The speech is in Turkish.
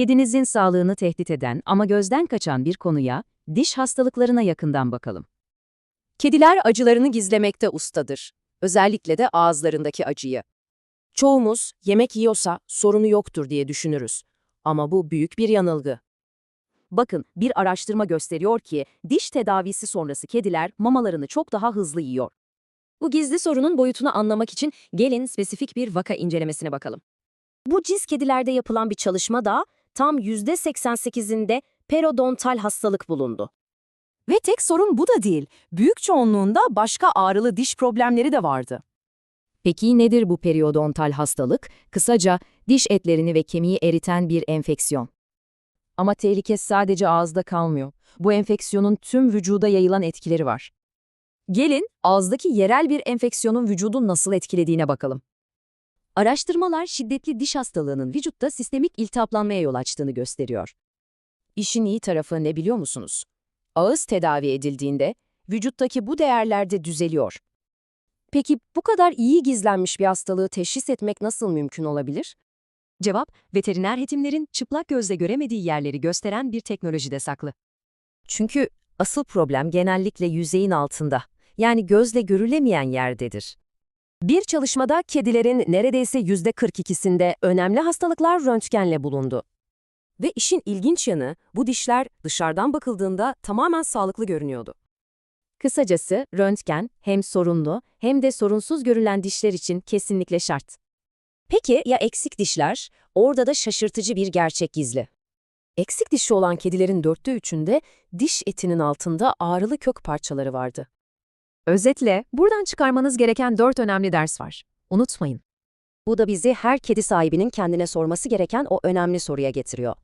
kedinizin sağlığını tehdit eden ama gözden kaçan bir konuya, diş hastalıklarına yakından bakalım. Kediler acılarını gizlemekte ustadır. Özellikle de ağızlarındaki acıyı. Çoğumuz yemek yiyorsa sorunu yoktur diye düşünürüz. Ama bu büyük bir yanılgı. Bakın, bir araştırma gösteriyor ki diş tedavisi sonrası kediler mamalarını çok daha hızlı yiyor. Bu gizli sorunun boyutunu anlamak için gelin spesifik bir vaka incelemesine bakalım. Bu ciz kedilerde yapılan bir çalışmada tam %88'inde periodontal hastalık bulundu. Ve tek sorun bu da değil. Büyük çoğunluğunda başka ağrılı diş problemleri de vardı. Peki nedir bu periodontal hastalık? Kısaca diş etlerini ve kemiği eriten bir enfeksiyon. Ama tehlike sadece ağızda kalmıyor. Bu enfeksiyonun tüm vücuda yayılan etkileri var. Gelin ağızdaki yerel bir enfeksiyonun vücudu nasıl etkilediğine bakalım. Araştırmalar şiddetli diş hastalığının vücutta sistemik iltihaplanmaya yol açtığını gösteriyor. İşin iyi tarafı ne biliyor musunuz? Ağız tedavi edildiğinde vücuttaki bu değerler de düzeliyor. Peki bu kadar iyi gizlenmiş bir hastalığı teşhis etmek nasıl mümkün olabilir? Cevap, veteriner hekimlerin çıplak gözle göremediği yerleri gösteren bir teknolojide saklı. Çünkü asıl problem genellikle yüzeyin altında, yani gözle görülemeyen yerdedir. Bir çalışmada kedilerin neredeyse %42'sinde önemli hastalıklar röntgenle bulundu. Ve işin ilginç yanı bu dişler dışarıdan bakıldığında tamamen sağlıklı görünüyordu. Kısacası röntgen hem sorunlu hem de sorunsuz görülen dişler için kesinlikle şart. Peki ya eksik dişler? Orada da şaşırtıcı bir gerçek gizli. Eksik dişi olan kedilerin dörtte üçünde diş etinin altında ağrılı kök parçaları vardı. Özetle buradan çıkarmanız gereken dört önemli ders var. Unutmayın. Bu da bizi her kedi sahibinin kendine sorması gereken o önemli soruya getiriyor.